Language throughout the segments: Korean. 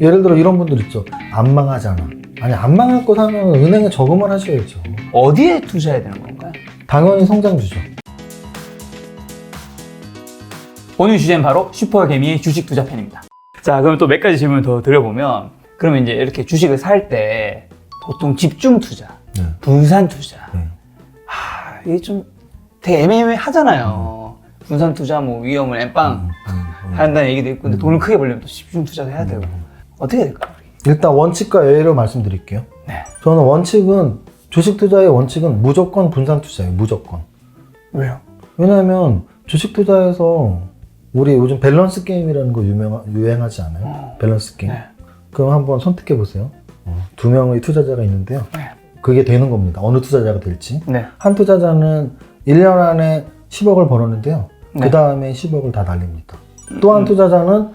예를 들어 이런 분들 있죠. 안 망하잖아. 아니 안 망할 거 사면 은행에 저금을 하셔야죠. 어디에 투자해야 되는 건가요? 당연히 성장주죠. 오늘 주제는 바로 슈퍼개미의 주식 투자 편입니다. 자, 그럼 또 몇 가지 질문을 더 드려보면, 그러면 이제 이렇게 주식을 살 때 보통 집중 투자, 네. 분산 투자, 네. 하, 이게 좀 되게 애매하잖아요. 분산 투자, 뭐 위험을 엠빵 음, 음. 한다는 얘기도 있고, 근데 돈을 크게 벌려면 또 집중 투자도 해야 되고. 어떻게 될까요? 일단 원칙과 예로 말씀드릴게요. 네. 저는 원칙은 주식 투자의 원칙은 무조건 분산 투자예요. 무조건. 왜요? 왜냐하면 주식 투자에서 우리 요즘 밸런스 게임이라는 거 유명 유행하지 않아요? 어. 밸런스 게임. 네. 그럼 한번 선택해 보세요. 어, 두 명의 투자자가 있는데요. 네. 그게 되는 겁니다. 어느 투자자가 될지. 네. 한 투자자는 1년 안에 10억을 벌었는데요. 네. 그 다음에 10억을 다 날립니다. 또한 투자자는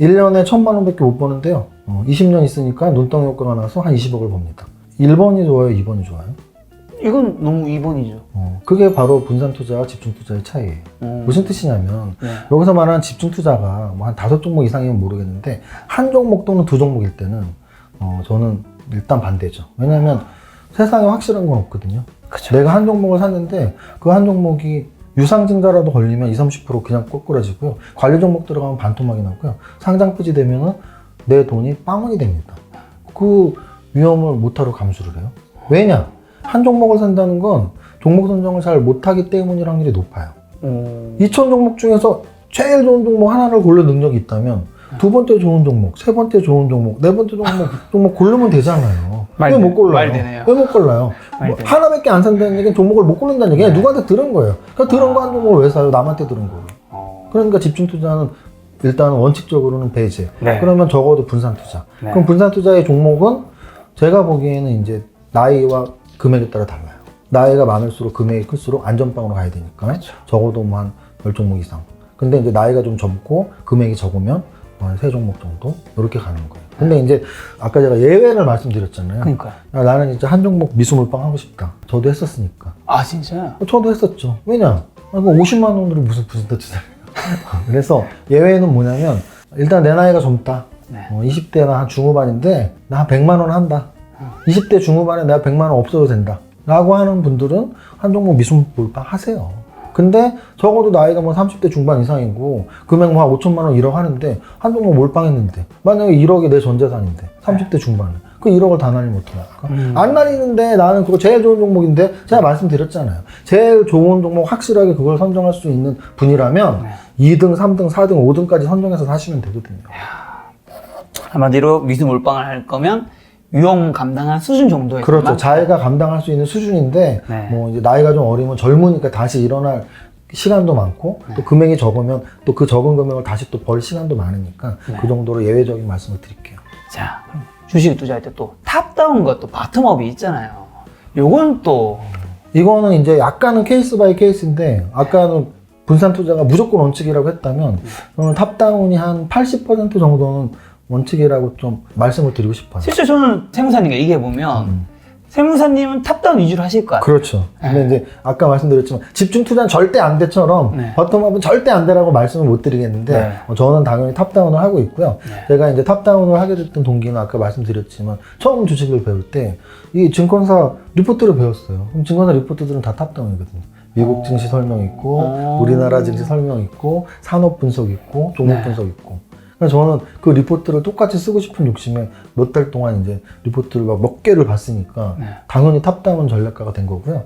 1년에 1000만 원밖에 못 버는데요. 어, 20년 있으니까 눈덩이 효과가 나서 한 20억을 법니다. 1번이 좋아요? 2번이 좋아요? 이건 너무 2번이죠. 어, 그게 바로 분산 투자와 집중 투자의 차이예요. 무슨 뜻이냐면 네. 여기서 말하는 집중 투자가 뭐 한 다섯 종목 이상이면 모르겠는데 한 종목 또는 두 종목일 때는 어, 저는 일단 반대죠. 왜냐하면 세상에 확실한 건 없거든요. 그쵸. 내가 한 종목을 샀는데 그 한 종목이 유상증자라도 걸리면 20, 30% 그냥 꼬꾸라지고요. 관리 종목 들어가면 반토막이 나고요. 상장 폐지 되면은 내 돈이 빵원이 됩니다. 그 위험을 못하러 감수를 해요. 왜냐? 한 종목을 산다는 건 종목 선정을 잘 못하기 때문일 확률이 높아요. 어, 2천 종목 중에서 제일 좋은 종목 하나를 고를 능력이 있다면 두 번째 좋은 종목, 세 번째 좋은 종목, 네 번째 종목, 종목 고르면 되잖아요. 말왜 되- 못 골라요? 왜 못 골라요? 말 뭐. 하나밖에 안 산다는 얘기는 종목을 못 고른다는 얘기예요. 누구한테 들은 거예요. 그러니까 들은 거 한 종목을 왜 사요? 남한테 들은 거예요. 어, 그러니까 집중 투자는 일단 원칙적으로는 배제. 네. 그러면 적어도 분산 투자. 네. 그럼 분산 투자의 종목은 제가 보기에는 이제 나이와 금액에 따라 달라요. 나이가 많을수록 금액이 클수록 안전빵으로 가야 되니까 그렇죠. 적어도 뭐 한 10종목 이상. 근데 이제 나이가 좀 젊고 금액이 적으면 한 3종목 정도 이렇게 가는 거예요. 근데 이제 아까 제가 예외를 말씀드렸잖아요. 그러니까요. 야, 나는 이제 한 종목 미수물빵 하고 싶다. 저도 했었으니까. 아, 진짜요? 저도 했었죠. 왜냐? 아, 그 50만 원으로 무슨 무슨 투자를 해요. 그래서 예외는 뭐냐면 일단 내 나이가 젊다. 네. 어, 20대나 한 중후반인데 나 한 100만 원 한다. 어. 20대 중후반에 내가 100만 원 없어도 된다. 라고 하는 분들은 한 종목 미수물빵 하세요. 근데 적어도 나이가 뭐 30대 중반 이상이고 금액 뭐한 5천만 원 1억 하는데 한 종목 몰빵했는데 만약에 1억이 내 전재산인데 30대 중반에 그 1억을 다 날리면 어떡합니까? 음. 안 날리는데 나는 그거 제일 좋은 종목인데 제가 말씀드렸잖아요. 제일 좋은 종목 확실하게 그걸 선정할 수 있는 분이라면 네. 2등, 3등, 4등, 5등까지 선정해서 사시면 되거든요. 한마디로 미수 몰빵을 할 거면 위험 감당한 수준 정도의 그렇죠. 자기가 감당할 수 있는 수준인데 네. 뭐 이제 나이가 좀 어리면 젊으니까 다시 일어날 시간도 많고 네. 또 금액이 적으면 또 그 적은 금액을 다시 또 벌 시간도 많으니까 네. 그 정도로 예외적인 말씀을 드릴게요. 자, 그럼 주식 투자할 때 또 탑다운과 또 바텀업이 있잖아요. 요건 또 이거는 이제 약간은 케이스 바이 케이스인데 아까는 분산 투자가 무조건 원칙이라고 했다면 저는 탑다운이 한 80% 정도는 원칙이라고 좀 말씀을 드리고 싶어요. 실제 저는 세무사님과 얘기해 보면 음. 세무사님은 탑다운 위주로 하실 거야. 그렇죠. 근데 이제 아까 말씀드렸지만 집중 투자는 절대 안 돼처럼 네. 버텀업은 절대 안 돼라고 말씀을 못 드리겠는데 네. 어, 저는 당연히 탑다운을 하고 있고요. 네. 제가 이제 탑다운을 하게 됐던 동기는 아까 말씀드렸지만 처음 주식을 배울 때 이 증권사 리포트를 배웠어요. 그럼 증권사 리포트들은 다 탑다운이거든요. 미국 어. 증시 설명 있고 어. 우리나라 증시 설명 있고 산업 분석 있고 종목 네. 분석 있고 그래서 저는 그 리포트를 똑같이 쓰고 싶은 욕심에 몇 달 동안 이제 리포트를 막 몇 개를 봤으니까 네. 당연히 탑다운 전략가가 된 거고요.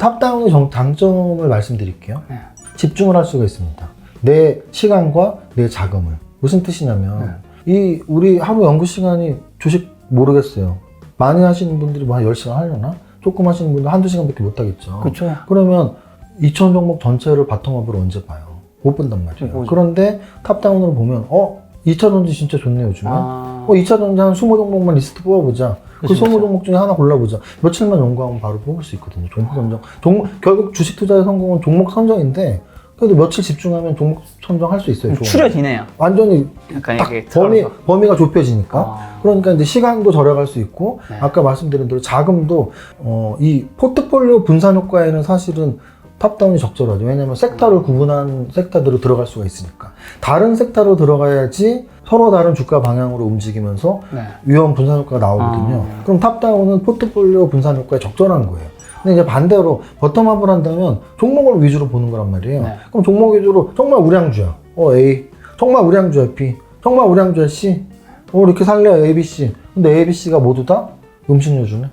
탑다운의 정- 장점을 말씀드릴게요. 네. 집중을 할 수가 있습니다. 내 시간과 내 자금을. 무슨 뜻이냐면, 이, 우리 하루 연구 시간이 주식 모르겠어요. 많이 하시는 분들이 뭐 한 10시간 하려나? 조금 하시는 분들 한두 시간밖에 못 하겠죠. 그렇죠. 그러면 2천 종목 전체를 바텀업으로 언제 봐요? 못 본단 말이에요. 그런데 탑다운으로 보면, 어? 2차 전지 진짜 좋네요, 요즘에. 아, 어, 2차 전지 한 20 종목만 리스트 뽑아보자. 그 그쵸, 20종목 중에 하나 골라보자. 며칠만 연구하면 바로 뽑을 수 있거든요. 종목 선정. 종목, 결국 주식 투자의 성공은 종목 선정인데, 그래도 며칠 집중하면 종목 선정할 수 있어요. 좋은. 추려지네요. 완전히 약간 딱 이렇게 범위. 범위가 좁혀지니까. 아. 그러니까 이제 시간도 절약할 수 있고, 네. 아까 말씀드린 대로 자금도, 어, 이 포트폴리오 분산 효과에는 사실은 탑다운이 적절하죠. 왜냐면 섹터를 구분한 섹터들로 들어갈 수가 있으니까. 다른 섹터로 들어가야지 서로 다른 주가 방향으로 움직이면서 네. 위험 분산 효과가 나오거든요. 아. 그럼 탑다운은 포트폴리오 분산 효과에 적절한 거예요. 근데 이제 반대로 버텀업을 한다면 종목을 위주로 보는 거란 말이에요. 네. 그럼 종목 위주로 정말 우량주야. 어 A. 정말 우량주야 B. 정말 우량주야 C. 어 이렇게 살려 A, B, C. 근데 A, B, C가 모두 다 음식료주네.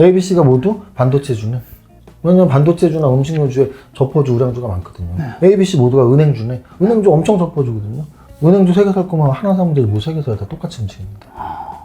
A, B, C가 모두 반도체주네. 왜냐면 반도체주나 음식료주에 접어주 우량주가 많거든요. A, B, C 모두가 은행주네. 은행주 엄청 접어주거든요. 은행주 세 개 살 거면 하나 사면 되지 뭐세 개 사야 다 똑같이 움직입니다.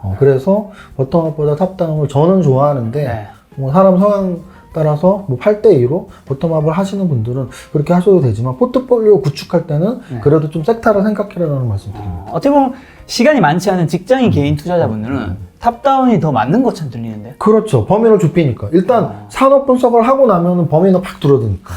어, 그래서 버텀업보다 탑다운을 저는 좋아하는데 네. 뭐 사람 성향 따라서 뭐 8대2로 버텀업을 하시는 분들은 그렇게 하셔도 되지만 포트폴리오 구축할 때는 네. 그래도 좀 섹터를 생각해라는 말씀 드립니다. 어떻게 보면 시간이 많지 않은 직장인 개인 투자자분들은 탑다운이 더 맞는 것처럼 들리는데. 그렇죠. 범위를 좁히니까. 일단 어. 산업 분석을 하고 나면은 범위는 팍 줄어드니까.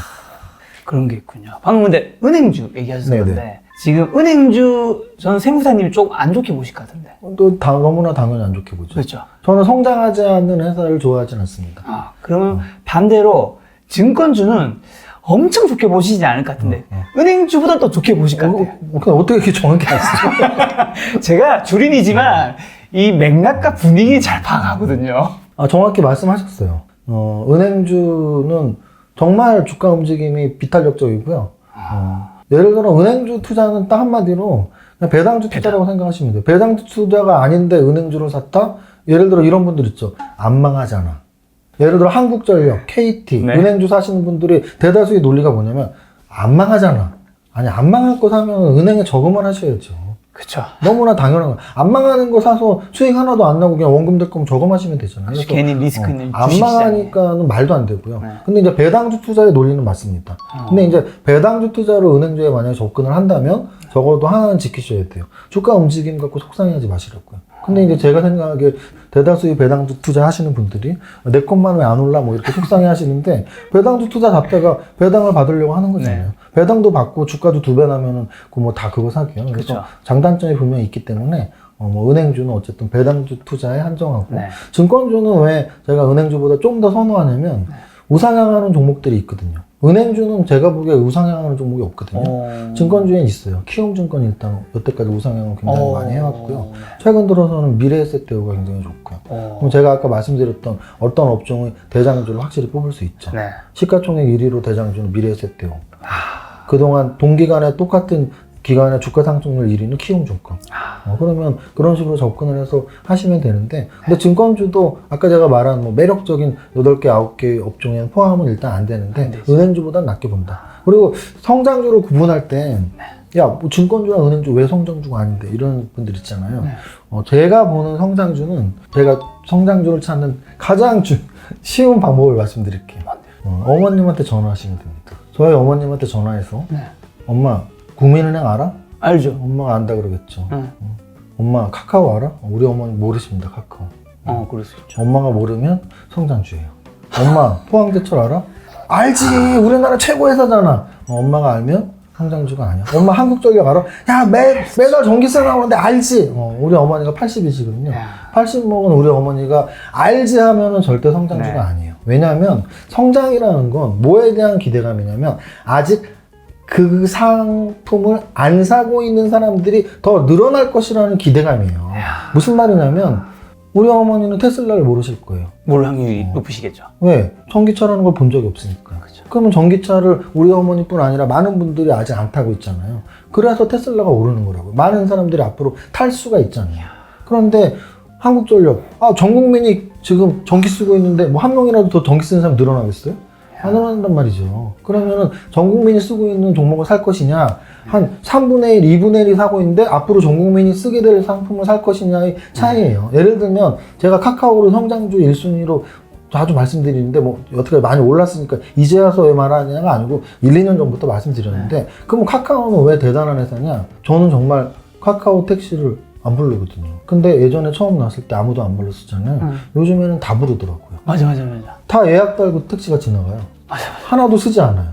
그런 게 있군요. 방금 근데 은행주 얘기하셨을 네네. 지금 은행주 저는 세무사님이 조금 안 좋게 보실 것 같은데. 또 다- 너무나 당연히 안 좋게 보죠. 그렇죠. 저는 성장하지 않는 회사를 좋아하진 않습니다. 아, 그러면 반대로 증권주는 엄청 좋게 보시지 않을 것 같은데 어, 은행주보다 더 좋게 보실 것 어, 같아요. 어, 그냥 어떻게 이렇게 정확히 아시죠? 제가 주린이지만 이 맥락과 분위기 잘 파악하거든요. 아, 정확히 말씀하셨어요. 어, 은행주는 정말 주가 움직임이 비탄력적이고요. 어, 예를 들어 은행주 투자는 딱 한마디로 그냥 배당주 투자라고 생각하시면 돼요. 배당주 투자가 아닌데 은행주를 샀다? 예를 들어 이런 분들 있죠. 안 망하잖아. 예를 들어 한국전력, KT, 네. 은행주 사시는 분들이 대다수의 논리가 뭐냐면 안 망하잖아. 아니 안 망할 거 사면 은행에 저금을 하셔야죠. 그렇죠. 너무나 당연한 거야. 안 망하는 거 사서 수익 하나도 안 나고 그냥 원금 될 거면 저금하시면 되잖아요. 그래서 괜히 리스크 있는 안 주식시장에. 망하니까는 말도 안 되고요. 네. 근데 이제 배당주 투자의 논리는 맞습니다. 어. 근데 이제 배당주 투자로 은행주에 만약에 접근을 한다면 적어도 하나는 지키셔야 돼요. 주가 움직임 갖고 속상해하지 마시라고요. 근데 이제 제가 생각하기에 대다수의 배당주 투자 하시는 분들이 내 것만 왜 안 올라 뭐 이렇게 속상해 하시는데 배당주 투자 자체가 배당을 받으려고 하는 거잖아요. 네. 배당도 받고 주가도 두 배 나면은 그뭐 다 그거 사기요. 그래서 그쵸. 장단점이 분명히 있기 때문에 어, 뭐 은행주는 어쨌든 배당주 투자에 한정하고 네. 증권주는 왜 제가 은행주보다 좀 더 선호하냐면 우상향하는 종목들이 있거든요. 은행주는 제가 보기에 우상향하는 종목이 없거든요. 어. 증권주엔 있어요. 키움증권 일단 여태까지 우상향을 굉장히 어. 많이 해왔고요. 최근 들어서는 미래에셋 대우가 굉장히 좋고요. 어. 그럼 제가 아까 말씀드렸던 어떤 업종의 대장주를 확실히 뽑을 수 있죠. 네. 시가총액 1위로 대장주는 미래에셋 대우. 그동안 동기간에 똑같은 기간의 주가 상승률 1위는 키움 증권. 어, 그러면 그런 식으로 접근을 해서 하시면 되는데, 근데 증권주도 아까 제가 말한 뭐 매력적인 8개, 9개 업종에 포함은 일단 안 되는데, 안. 은행주보단 낮게 본다. 그리고 성장주를 구분할 때, 야, 뭐 증권주나 은행주 왜 성장주가 아닌데? 이런 분들 있잖아요. 네. 어, 제가 보는 성장주는 제가 성장주를 찾는 가장 주- 쉬운 방법을 말씀드릴게요. 어, 어머님한테 전화하시면 됩니다. 저희 어머님한테 전화해서, 네. 엄마, 국민은행 알아? 알죠. 엄마가 안다 그러겠죠. 응. 엄마 카카오 알아? 우리 어머니 모르십니다 카카오. 어, 그럴 수 있죠. 엄마가 모르면 성장주예요. 엄마 포항제철 알아? 알지. 우리나라 최고 회사잖아. 어, 엄마가 알면 성장주가 아니야. 엄마 한국전력 알아? 야 매, 매달 전기세 나오는데 알지. 어, 우리 어머니가 80이시거든요. 야. 80 먹은 우리 어머니가 알지 하면은 절대 성장주가 네. 아니에요. 왜냐하면 성장이라는 건 뭐에 대한 기대감이냐면 아직 그 상품을 안 사고 있는 사람들이 더 늘어날 것이라는 기대감이에요. 무슨 말이냐면 우리 어머니는 테슬라를 모르실 거예요. 모를 확률이 높으시겠죠. 왜? 전기차라는 걸 본 적이 없으니까. 그렇죠. 그러면 전기차를 우리 어머니뿐 아니라 많은 분들이 아직 안 타고 있잖아요. 그래서 테슬라가 오르는 거라고요. 많은 사람들이 앞으로 탈 수가 있잖아요. 그런데 한국전력, 아, 전 국민이 지금 전기 쓰고 있는데 뭐 한 명이라도 더 전기 쓰는 사람 늘어나겠어요? 안 늘어난단 말이죠. 그러면은 전 국민이 쓰고 있는 종목을 살 것이냐, 한 3분의 1, 2분의 1이 사고 있는데 앞으로 전 국민이 쓰게 될 상품을 살 것이냐의 차이예요. 예를 들면 제가 카카오를 성장주 1순위로 자주 말씀드리는데 뭐 어떻게 많이 올랐으니까 이제 와서 왜 말하냐가 아니고 1, 2년 전부터 말씀드렸는데 그럼 카카오는 왜 대단한 회사냐? 저는 정말 카카오 택시를 안 부르거든요. 근데 예전에 처음 나왔을 때 아무도 안 불렀었잖아요. 응. 요즘에는 다 부르더라고요. 맞아, 맞아, 맞아. 다 예약 달고 택시가 지나가요. 맞아, 하나도 쓰지 않아요.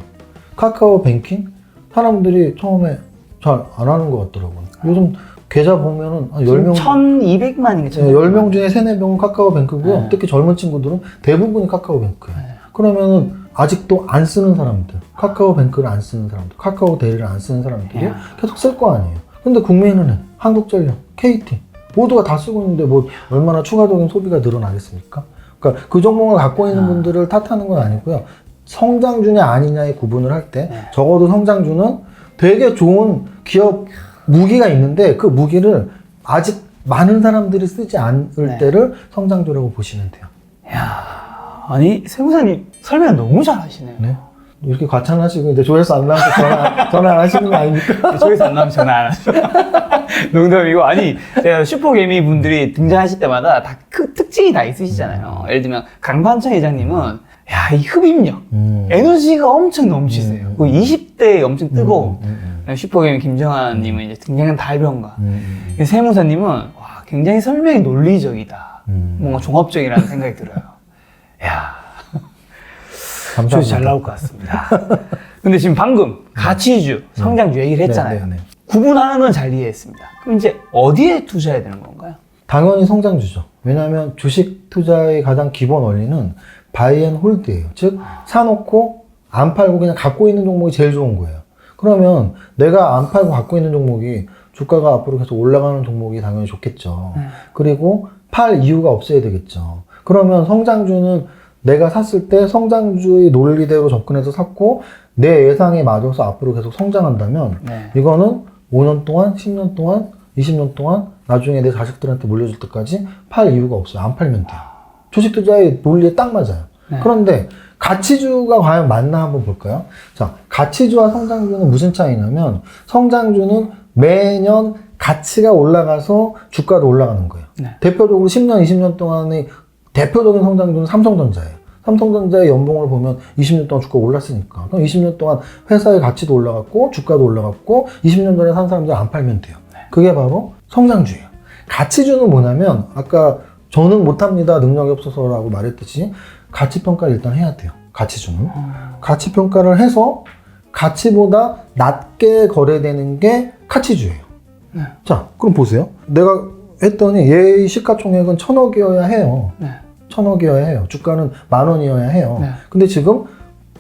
카카오 뱅킹 사람들이 처음에 잘 안 하는 것 같더라고요. 요즘 계좌 보면은 한 10명 1200만인가? 네, 10명 중에 3, 4명은 카카오 뱅크고요. 네. 특히 젊은 친구들은 대부분이 카카오 뱅크예요. 그러면은 아직도 안 쓰는 사람들, 카카오 뱅크를 안 쓰는 사람들, 카카오 대리를 안 쓰는 사람들이 네. 계속 쓸 거 아니에요. 근데 국민은행, 한국전력, KT 모두가 다 쓰고 있는데 뭐 얼마나 추가적인 소비가 늘어나겠습니까? 그러니까 그 종목을 갖고 있는 분들을 탓하는 건 아니고요. 성장주냐 아니냐의 구분을 할때 네. 적어도 성장주는 되게 좋은 기업 무기가 있는데 그 무기를 아직 많은 사람들이 쓰지 않을 네. 때를 성장주라고 보시면 돼요. 야 아니 세무사님 설명 너무 잘하시네요. 네. 이렇게 과찬하시고 이제 조회수 안 나와서 전화, 전화 안 하시는 거 아닙니까? 저기서 안 나오면 전화 안 하죠. 농담이고 아니 제가 슈퍼개미 분들이 등장하실 때마다 다 그 특징이 다 있으시잖아요. 예를 들면 강판창 회장님은 야 이 흡입력, 음. 에너지가 엄청 넘치세요. 음. 그 20대에 엄청 뜨거워. 음, 음, 슈퍼개미 김정환님은 이제 등장한 달변가. 음, 음, 세무사님은 와 굉장히 설명이 논리적이다. 음. 뭔가 종합적이라는 생각이 들어요. 야 감사합니다. 잘 나올 것 같습니다. 근데 지금 방금 가치주, 성장주 얘기를 했잖아요. 네, 네, 네. 구분하는 건 잘 이해했습니다. 그럼 이제 어디에 투자해야 되는 건가요? 당연히 성장주죠. 왜냐하면 주식 투자의 가장 기본 원리는 바이 앤 홀드예요. 즉 사놓고 안 팔고 그냥 갖고 있는 종목이 제일 좋은 거예요. 그러면 내가 안 팔고 갖고 있는 종목이 주가가 앞으로 계속 올라가는 종목이 당연히 좋겠죠. 네. 그리고 팔 이유가 없어야 되겠죠. 그러면 성장주는 내가 샀을 때 성장주의 논리대로 접근해서 샀고 내 예상에 맞아서 앞으로 계속 성장한다면 네. 이거는 5년 동안, 10년 동안, 20년 동안 나중에 내 자식들한테 물려줄 때까지 팔 이유가 없어요. 안 팔면 돼요. 주식 투자의 논리에 딱 맞아요. 네. 그런데 가치주가 과연 맞나 한번 볼까요? 자, 가치주와 성장주는 무슨 차이냐면 성장주는 매년 가치가 올라가서 주가도 올라가는 거예요. 네. 대표적으로 10년, 20년 동안의 대표적인 성장주는 삼성전자예요. 삼성전자의 연봉을 보면 20년 동안 주가가 올랐으니까. 그럼 20년 동안 회사의 가치도 올라갔고, 주가도 올라갔고, 20년 전에 산 사람들 안 팔면 돼요. 그게 바로 성장주예요. 가치주는 뭐냐면, 아까 저는 못합니다. 능력이 없어서라고 말했듯이, 가치평가를 일단 해야 돼요. 가치주는. 가치평가를 해서 가치보다 낮게 거래되는 게 가치주예요. 네. 자, 그럼 보세요. 내가 했더니 얘의 시가총액은 천억이어야 해요. 네. 천억이어야 해요. 주가는 만 원이어야 해요. 네. 근데 지금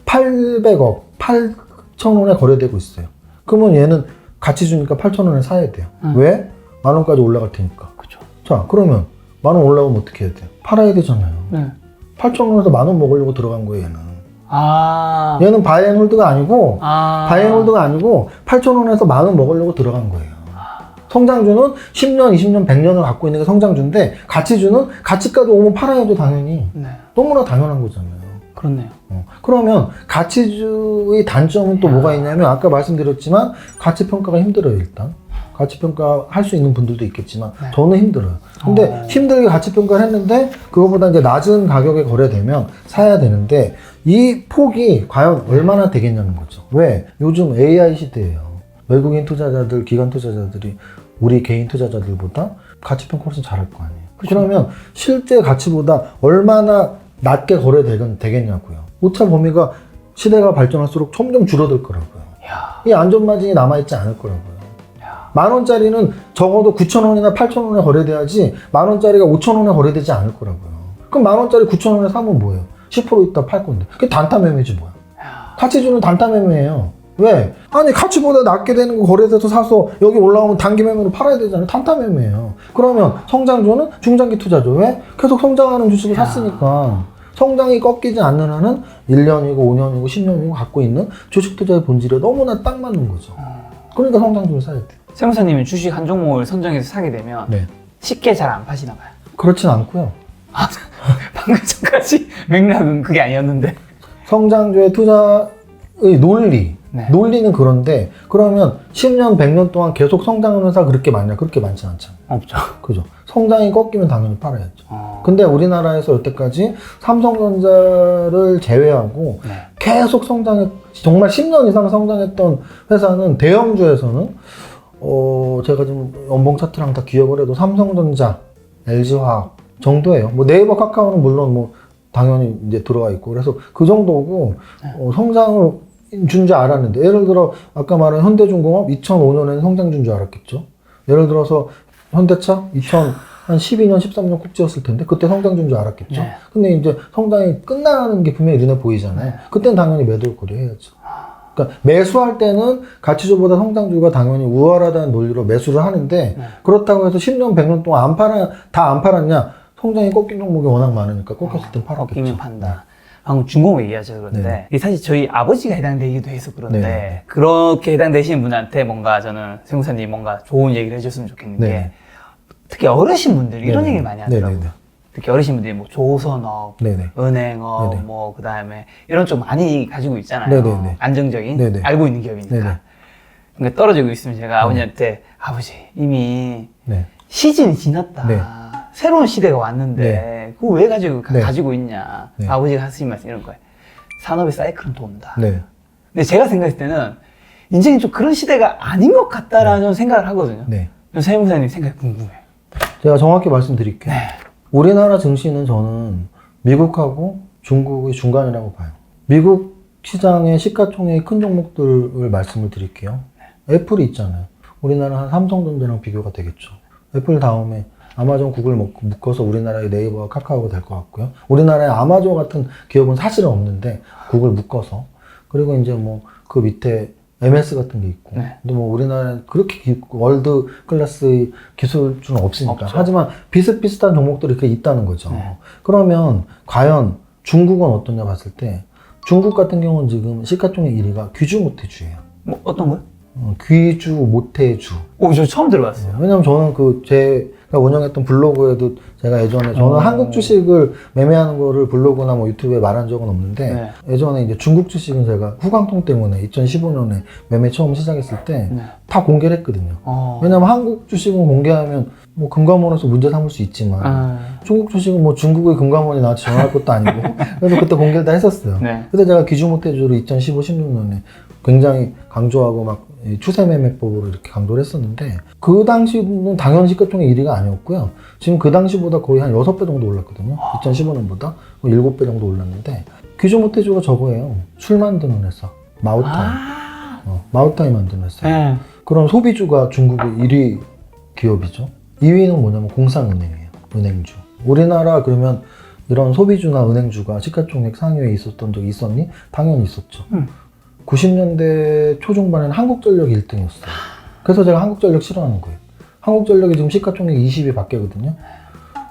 800억, 8천 원에 거래되고 있어요. 그러면 얘는 가치 주니까 8천 원에 사야 돼요. 음. 왜? 만 원까지 올라갈 테니까. 그렇죠. 자, 그러면 만 원 올라오면 어떻게 해야 돼요? 팔아야 되잖아요. 네. 8천 원에서 만 원 먹으려고 들어간 거예요, 얘는. 아. 얘는 바이앤홀드가 아니고 아. 바이앤홀드가 아니고 8천 원에서 만 원 먹으려고 들어간 거예요. 성장주는 10년, 20년, 100년을 갖고 있는 게 성장주인데 가치주는 가치까지 오면 팔아야죠, 당연히. 네. 너무나 당연한 거잖아요. 그렇네요. 어, 그러면 가치주의 단점은 또 뭐가 있냐면 아까 말씀드렸지만 가치 평가가 힘들어요 일단 가치 평가 할 수 있는 분들도 있겠지만 네. 저는 힘들어요. 근데 어. 힘들게 가치 평가를 했는데 그거보다 이제 낮은 가격에 거래되면 사야 되는데 이 폭이 과연 얼마나 되겠냐는 거죠. 왜? 요즘 AI 시대예요. 외국인 투자자들, 기관 투자자들이 우리 개인 투자자들보다 가치 평가 훨씬 잘할 거 아니에요. 그러면 실제 가치보다 얼마나 낮게 거래되겠냐고요. 오차 범위가 시대가 발전할수록 점점 줄어들 거라고요. 야. 이 안전마진이 남아있지 않을 거라고요. 야. 만 원짜리는 적어도 9천 원이나 8천 원에 거래돼야지 만 원짜리가 5천 원에 거래되지 않을 거라고요. 그럼 만 원짜리 9천 원에 사면 뭐예요? 10% 있다 팔 건데. 그게 단타 매매지 뭐야. 야. 가치주는 단타 매매예요. 왜? 아니 가치보다 낮게 되는 거 거래돼서 사서 여기 올라오면 단기 매매로 팔아야 되잖아요. 단타 매매예요. 그러면 성장주는 중장기 투자죠. 왜? 계속 성장하는 주식을 야. 샀으니까. 성장이 꺾이지 않는 한은 1년이고 5년이고 10년이고 갖고 있는 주식 투자의 본질에 너무나 딱 맞는 거죠. 그러니까 성장주를 사야 돼. 세무사님은 주식 한 종목을 선정해서 사게 되면 네. 쉽게 잘 안 파시나 봐요. 그렇진 않고요. 방금 전까지 맥락은 그게 아니었는데. 성장주의 투자의 논리, 네. 논리는 그런데 그러면 10년, 100년 동안 계속 성장하는 회사 그렇게 많냐? 그렇게 많지 않잖아요. 없죠. 그죠? 성장이 꺾이면 당연히 팔아야죠. 어. 근데 우리나라에서 여태까지 삼성전자를 제외하고 네. 계속 성장했, 정말 10년 이상 성장했던 회사는 대형주에서는 어, 제가 지금 연봉 차트랑 다 기억을 해도 삼성전자, LG화학 정도예요. 뭐 네이버 카카오는 물론 뭐 당연히 이제 들어와 있고 그래서 그 정도고 어, 성장을 준 줄 알았는데 예를 들어 아까 말한 현대중공업 2005년에는 성장 준 줄 알았겠죠. 예를 들어서 현대차 2012년 13년 꼭 지었을 텐데 그때 성장 준 줄 알았겠죠. 네. 근데 이제 성장이 끝나는 게 분명히 눈에 보이잖아요. 그땐 당연히 매도를 고려해야죠. 그러니까 매수할 때는 가치주보다 성장주가 당연히 우월하다는 논리로 매수를 하는데 네. 그렇다고 해서 10년, 100년 동안 안 팔아 다 안 팔았냐? 성장이 꺾인 종목이 워낙 많으니까 꺾였을 땐 팔았겠죠. 꺾이면 판다. 방금 중공 얘기하셔서 그런데 네. 이게 사실 저희 아버지가 해당되기도 해서 그런데 네. 그렇게 해당되시는 분한테 뭔가 저는 세무사님 뭔가 좋은 얘기를 해줬으면 좋겠는 게 네. 특히 어르신 분들이 이런 네네. 얘기를 많이 하더라고요. 네네네. 특히 어르신 분들이 뭐 조선업, 네네. 은행업, 네네. 뭐 그다음에 이런 쪽 많이 가지고 있잖아요. 네네네. 안정적인 네네. 알고 있는 기업이니까. 그러니까 떨어지고 있으면 제가 아버지한테 아버지 이미 네. 시즌이 지났다. 네. 새로운 시대가 왔는데 그거 왜 가지고 가- 네. 가지고 있냐. 네. 아버지가 하시는 말씀 이런 거예요. 산업의 사이클은 돈다. 네. 근데 제가 생각했을 때는 인생이 좀 그런 시대가 아닌 것 같다라는 생각을 하거든요. 네. 세무사님 생각이 궁금해요. 제가 정확히 말씀드릴게요. 네. 우리나라 증시는 저는 미국하고 중국의 중간이라고 봐요. 미국 시장의 시가총액 큰 종목들을 말씀을 드릴게요. 애플이 있잖아요. 우리나라 한 삼성전자랑 비교가 되겠죠. 애플 다음에 아마존, 구글 묶어서 우리나라의 네이버와 카카오가 될 것 같고요. 우리나라의 아마존 같은 기업은 사실은 없는데 구글 묶어서 그리고 이제 뭐 그 밑에 MS 같은 게 있고. 네. 근데 뭐 우리나라는 그렇게 기- 월드 클래스의 기술주는 없으니까. 없죠. 하지만 비슷비슷한 종목들이 이렇게 있다는 거죠. 네. 그러면 과연 중국은 어떠냐 봤을 때 중국 같은 경우는 지금 시가총액 1위가 귀주 모태주예요. 뭐 어떤 거요? 어, 귀주 모태주. 오, 저 처음 들어봤어요. 왜냐면 저는 그 제가 운영했던 블로그에도 제가 예전에 저는 어. 한국 주식을 매매하는 거를 블로그나 뭐 유튜브에 말한 적은 없는데 네. 예전에 이제 중국 주식은 제가 후광통 때문에 2015년에 매매 처음 시작했을 때다 네. 공개를 했거든요. 어. 왜냐면 한국 주식은 공개하면 뭐 금감원에서 문제 삼을 수 있지만 아, 중국 주식은 뭐 중국의 금감원이 나한테 전화할 것도 아니고 그래서 그때 공개를 다 했었어요. 네. 그때 제가 기준모태주를 2015, 16년에 굉장히 강조하고 막이 추세 매매법으로 이렇게 강조를 했었는데 그 당시는 당연히 시가총액 1위가 아니었고요. 지금 그 당시보다 거의 한 6배 정도 올랐거든요. 2015년보다 7배 정도 올랐는데 기준모태주가 저거예요. 술 만드는 회사 마우타이. 아, 어, 마우타이 만드는 회사. 네. 그런 소비주가 중국의 1위 기업이죠. 2위는 뭐냐면 공상은행이에요. 은행주. 우리나라 그러면 이런 소비주나 은행주가 시가총액 상위에 있었던 적이 있었니? 당연히 있었죠. 음. 90년대 초중반에는 한국전력 1등이었어요. 그래서 제가 한국전력 싫어하는 거예요. 한국전력이 지금 시가총액 20위 밖이거든요.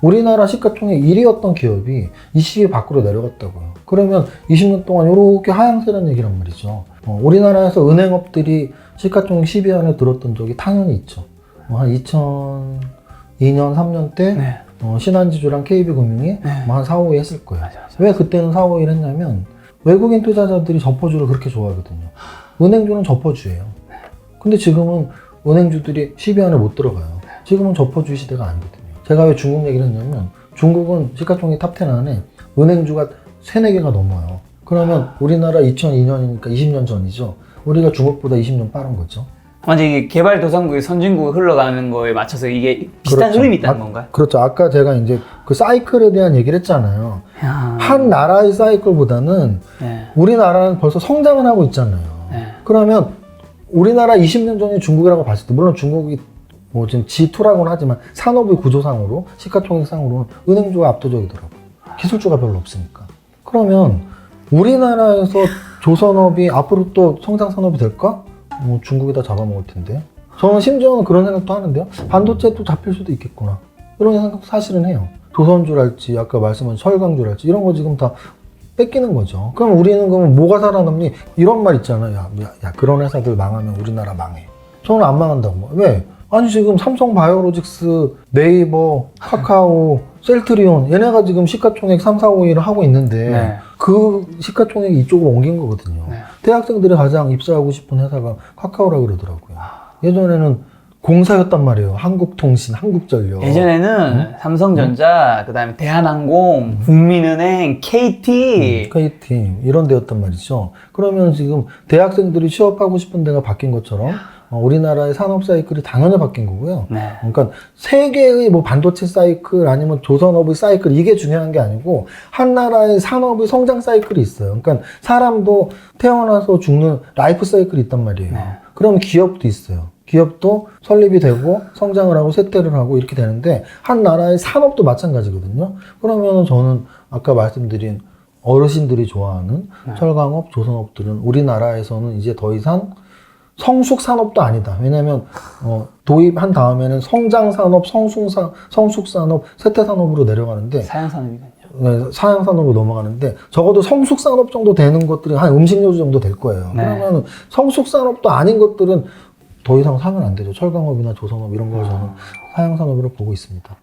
우리나라 시가총액 1위였던 기업이 20위 밖으로 내려갔다고요. 그러면 20년 동안 이렇게 하향세라는 얘기란 말이죠. 어, 우리나라에서 은행업들이 시가총액 10위 안에 들었던 적이 당연히 있죠. 어, 한 2002년, 3년 때 네. 어, 신한지주랑 KB금융이 네. 뭐한 4, 5위 했을 거예요. 맞아, 맞아. 왜 그때는 4, 5위를 했냐면 외국인 투자자들이 저퍼주를 그렇게 좋아하거든요. 은행주는 저퍼주예요. 근데 지금은 은행주들이 10위 안에 못 들어가요. 지금은 저퍼주 시대가 아니거든요. 제가 왜 중국 얘기를 했냐면 중국은 시가총액 탑10 안에 은행주가 3, 4개가 넘어요. 그러면 우리나라 2002년이니까 20년 전이죠. 우리가 중국보다 20년 빠른 거죠. 완전 이게 개발 도상국의 선진국에 흘러가는 거에 맞춰서 이게 비슷한 그렇죠. 흐름이 있다는 아, 건가요? 그렇죠. 아까 제가 이제 그 사이클에 대한 얘기를 했잖아요. 야. 한 나라의 사이클보다는 네. 우리나라는 벌써 성장을 하고 있잖아요. 네. 그러면 우리나라 20년 전에 중국이라고 봤을 때 물론 중국이 뭐 지금 G2라고는 하지만 산업의 구조상으로 시가총액상으로는 은행주가 압도적이더라고요. 기술주가 별로 없으니까. 그러면 우리나라에서 조선업이 앞으로 또 성장 산업이 될까? 뭐 중국이 다 잡아먹을 텐데요. 저는 심지어는 그런 생각도 하는데요. 반도체도 잡힐 수도 있겠구나. 이런 생각도 사실은 해요. 조선주랄지 아까 말씀하신 철강주랄지 이런 거 지금 다 뺏기는 거죠. 그럼 우리는 그러면 뭐가 살아남니? 이런 말 있잖아요. 야, 야, 야, 그런 회사들 망하면 우리나라 망해. 저는 안 망한다고. 왜? 아니 지금 삼성 바이오로직스, 네이버, 카카오, 셀트리온 얘네가 지금 시가총액 3, 4, 5위를 하고 있는데 네. 그 시가총액이 이쪽으로 옮긴 거거든요. 네. 대학생들이 가장 입사하고 싶은 회사가 카카오라 그러더라고요. 예전에는 공사였단 말이에요. 한국통신, 한국전력. 예전에는 삼성전자, 그다음에 대한항공, 국민은행, KT. KT 이런 데였단 말이죠. 그러면 지금 대학생들이 취업하고 싶은 데가 바뀐 것처럼 어, 우리나라의 산업 사이클이 당연히 바뀐 거고요. 네. 그러니까 세계의 뭐 반도체 사이클 아니면 조선업의 사이클 이게 중요한 게 아니고 한 나라의 산업의 성장 사이클이 있어요. 그러니까 사람도 태어나서 죽는 라이프 사이클이 있단 말이에요. 네. 그럼 기업도 있어요. 기업도 설립이 되고 성장을 하고 쇠퇴를 하고 이렇게 되는데 한 나라의 산업도 마찬가지거든요. 그러면 저는 아까 말씀드린 어르신들이 좋아하는 네. 철강업, 조선업들은 우리나라에서는 이제 더 이상 성숙 산업도 아니다. 왜냐하면 어, 도입한 다음에는 성장 산업, 성숙 산 성숙 산업, 세태 산업으로 내려가는데 사양 산업이군요. 네, 사양 산업으로 넘어가는데 적어도 성숙 산업 정도 되는 것들이 한 음식료주 정도 될 거예요. 네. 그러면 성숙 산업도 아닌 것들은 더 이상 사면 안 되죠. 철강업이나 조선업 이런 걸 저는 사양 산업으로 보고 있습니다.